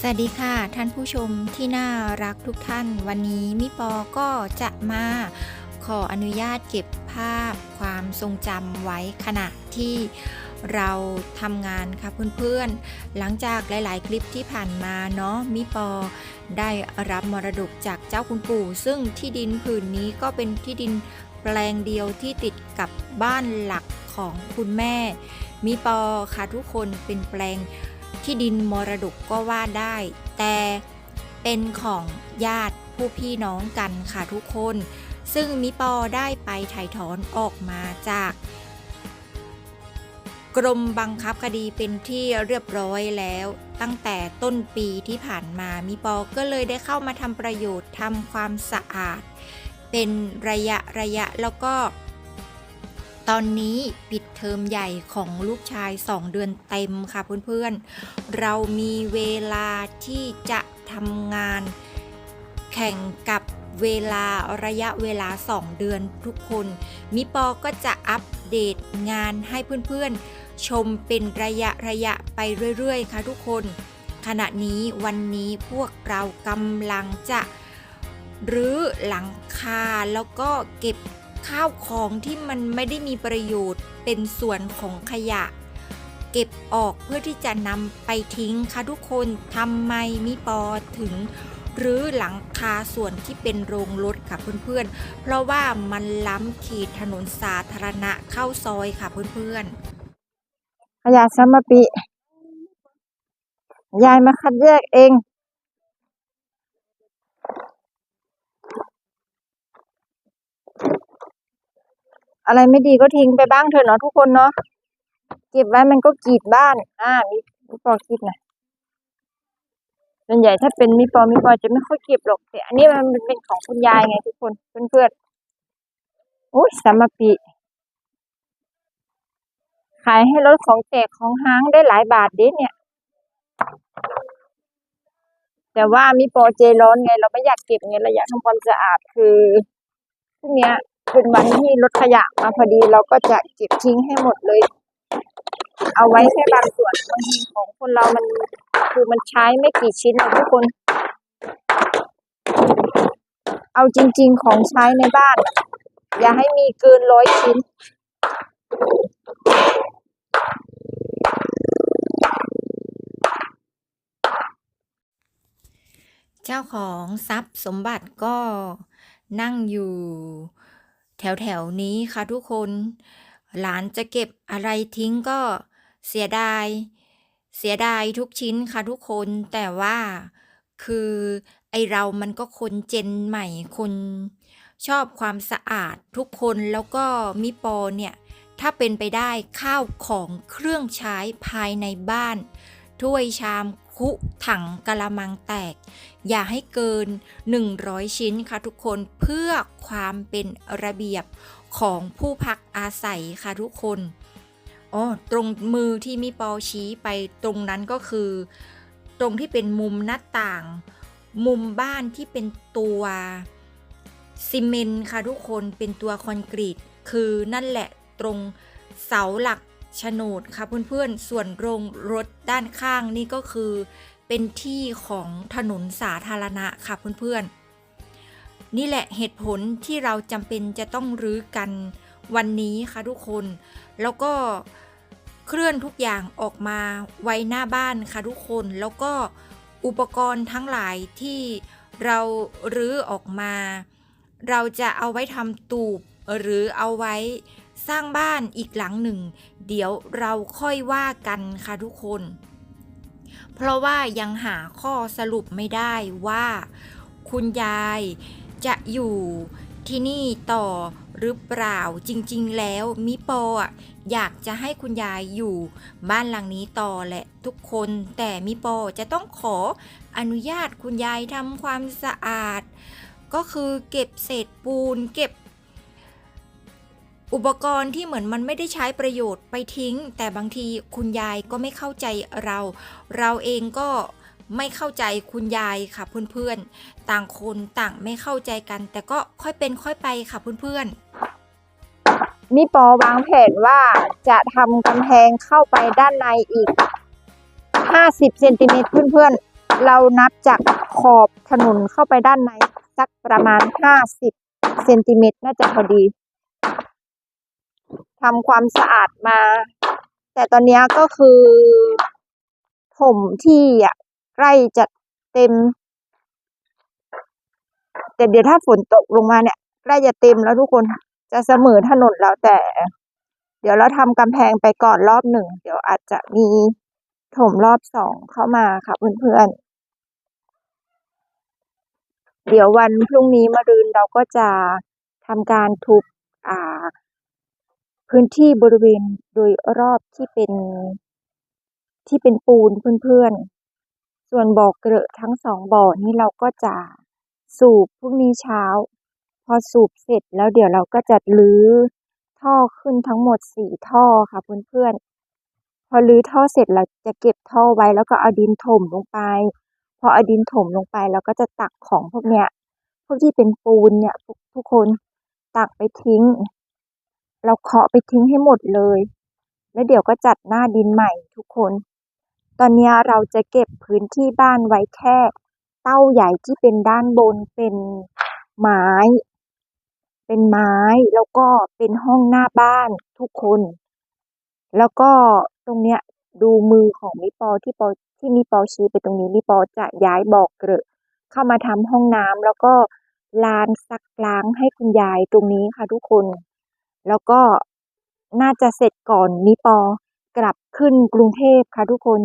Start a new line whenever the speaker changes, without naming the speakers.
สวัสดีค่ะ ท่านผู้ชมที่น่ารักทุกท่าน วันนี้มิปอก็จะมาขออนุญาตเก็บภาพความทรงจำไว้ขณะที่เราทำงานค่ะเพื่อนๆ หลังจากหลายๆ คลิปที่ผ่านมาเนาะมิปอได้รับมรดกจากเจ้าคุณปู่ ซึ่งที่ดินผืนนี้ก็เป็นที่ดินแปลงเดียวที่ติดกับบ้านหลักของคุณแม่มิปอค่ะทุกคนเป็นแปลง ที่ดินมรดกก็ว่าได้ แต่เป็นของญาติผู้พี่น้องกันค่ะทุกคน ซึ่งมิปอได้ไปถ่ายถอนออกมาจาก กรมบังคับคดีเป็นที่เรียบร้อยแล้ว ตั้งแต่ต้นปีที่ผ่านมามิปอก็เลยได้เข้ามาทำประโยชน์ทำความสะอาด เป็นระยะระยะแล้วก็ ตอนนี้ปิดเทอมใหญ่ของลูกชาย 2 เดือนเต็มค่ะเพื่อนๆ เรามีเวลาที่จะทำงาน แข่งกับเวลาระยะเวลา 2 เดือนทุกคน มิปอก็จะอัปเดตงานให้เพื่อนๆ ชมเป็นระยะระยะไปเรื่อยๆ ค่ะทุกคน ขณะนี้วันนี้พวกเรากำลังจะรื้อหลังคาแล้วก็เก็บ ข้าวของที่มันไม่ได้มีประโยชน์เป็นส่วนของขยะ เก็บออกเพื่อที่จะนำไปทิ้งค่ะทุกคนทำไมมิปอถึงรื้อหลังคาส่วนที่เป็นโรงรถค่ะเพื่อนๆ เพราะว่ามันล้ำขีดถนนสาธารณะเข้าซอยค่ะเพื่อนๆ
ขยะสมปิ ยายมาคัดแยกเอง อะไรไม่ดีก็ทิ้งไปบ้างเถอะเนาะทุกคนเนาะเก็บไว้มันก็กรีดบ้าน อ่ามีมีปอคิดนะส่วนใหญ่ถ้าเป็นมีปอมีปอจะไม่ค่อยเก็บหรอกแต่อันนี้มันเป็นของคุณยายไงทุกคนเพื่อนๆอุ้ยสามปีขายให้รถของแจกของห้างได้หลายบาทเด้เนี่ย แต่ว่ามีปรเจร้อนไง เราไม่อยากเก็บไงเราอยากทำความสะอาดคือพรุ่งเนี้ย เป็นวันที่รถขยะมาพอดีเราก็จะเก็บทิ้งให้หมดเลย เอาไว้แค่บางส่วนบางทีของคนเรามันคือมันใช้ไม่กี่ชิ้นหรอกทุกคน เอาจริง ๆ ของใช้ในบ้านอะอย่าให้มีเกินร้อยชิ้น
เจ้าของทรัพย์สมบัติก็นั่งอยู่ แถวแถวๆนี้ค่ะทุกคน หลานจะเก็บอะไรทิ้งก็เสียดาย เสียดายทุกชิ้นค่ะทุกคน แต่ว่าคือไอเรามันก็คนเจนใหม่คนชอบความสะอาดทุกคนแล้วก็มิปอเนี่ย ถ้าเป็นไปได้ข้าวของเครื่องใช้ภายในบ้าน ถ้วยชาม คุถังกะละมังแตก อย่าให้เกิน 100 ชิ้นค่ะทุกคนเพื่อความเป็นระเบียบของผู้พักอาศัยค่ะทุกคนอ๋อตรงมือที่มิปอชี้ไปตรงนั้นก็คือ ตรงที่เป็นมุมหน้าต่าง มุมบ้านที่เป็นตัวซีเมนต์ค่ะทุกคนเป็นตัวคอนกรีต คือนั่นแหละตรงเสาหลัก โฉนดค่ะเพื่อนๆ ส่วนโรงรถด้านข้างนี่ก็คือ เป็นที่ของถนนสาธารณะค่ะเพื่อนๆ นี่แหละเหตุผลที่เราจำเป็นจะต้องรื้อกันวันนี้ค่ะทุกคน แล้วก็เคลื่อนทุกอย่างออกมาไว้หน้าบ้านค่ะทุกคน แล้วก็อุปกรณ์ทั้งหลายที่เรารื้อออกมา เราจะเอาไว้ทำตูบหรือเอาไว้ สร้างบ้านอีกหลังหนึ่ง เดี๋ยวเราค่อยว่ากันค่ะทุกคน เพราะว่ายังหาข้อสรุปไม่ได้ว่า คุณยายจะอยู่ที่นี่ต่อหรือเปล่าจริงๆ แล้วมิปออยากจะให้คุณยายอยู่บ้านหลังนี้ต่อแหละทุกคนแต่มิปอจะต้องขออนุญาตคุณยายทำความสะอาด ก็คือเก็บเศษปูนเก็บ อุปกรณ์ที่เหมือนมันไม่ได้ใช้ประโยชน์ไปทิ้ง แต่บางทีคุณยายก็ไม่เข้าใจเรา เราเองก็ไม่เข้าใจคุณยายค่ะเพื่อนๆ ต่างคนต่างไม่เข้าใจกัน แต่ก็ค่อยเป็นค่อยไปค่ะเพื่อนๆ
มีปอวางแผนว่าจะทำกำแพงเข้าไปด้านในอีก 50เซนติเมตรเพื่อนเรานับจากขอบถนนเข้าไปด้านในสักประมาณห้าสิบเซนติเมตรน่าจะพอดี ทำความสะอาดมา แต่ตอนนี้ก็คือถมที่อะใกล้จะเต็ม แต่เดี๋ยวถ้าฝนตกลงมาเนี่ยใกล้จะเต็มแล้วทุกคนจะเสมอถนนแล้วแต่ เดี๋ยวเราทำกำแพงไปก่อนรอบหนึ่ง เดี๋ยวอาจจะมีถมรอบสองเข้ามาค่ะเพื่อนๆ เดี๋ยววันพรุ่งนี้มะรืนเราก็จะทำการทุบอ่า พื้นที่บริเวณโดยรอบที่เป็น ที่เป็นปูนเพื่อนๆ ส่วนบ่อเกลอะทั้งสองบ่อนี้เราก็จะสูบพรุ่งนี้เช้า พอสูบเสร็จแล้วเดี๋ยวเราก็จะรื้อท่อขึ้นทั้งหมดสี่ท่อค่ะเพื่อนๆ พอรื้อท่อเสร็จเราจะเก็บท่อไว้แล้วก็เอาดินถมลงไป พอเอาดินถมลงไปเราก็จะตักของพวกเนี้ยพวกที่เป็นปูนเนี่ยทุกคนตักไปทิ้ง เราเคาะไปทิ้งให้หมดเลย แล้วเดี๋ยวก็จัดหน้าดินใหม่ทุกคน ตอนนี้เราจะเก็บพื้นที่บ้านไว้แค่ เต้าใหญ่ที่เป็นด้านบนเป็นไม้ เป็นไม้แล้วก็เป็นห้องหน้าบ้านทุกคน แล้วก็ตรงเนี้ยดูมือของมิปอที่ปอที่มิปอชี้ไปตรงนี้มิปอจะย้ายบ่อเกลอเข้ามาทำห้องน้ำแล้วก็ลานซักล้างให้คุณยายตรงนี้ค่ะทุกคน แล้วก็น่าจะเสร็จก่อนมิปอกลับขึ้นกรุงเทพค่ะทุกคน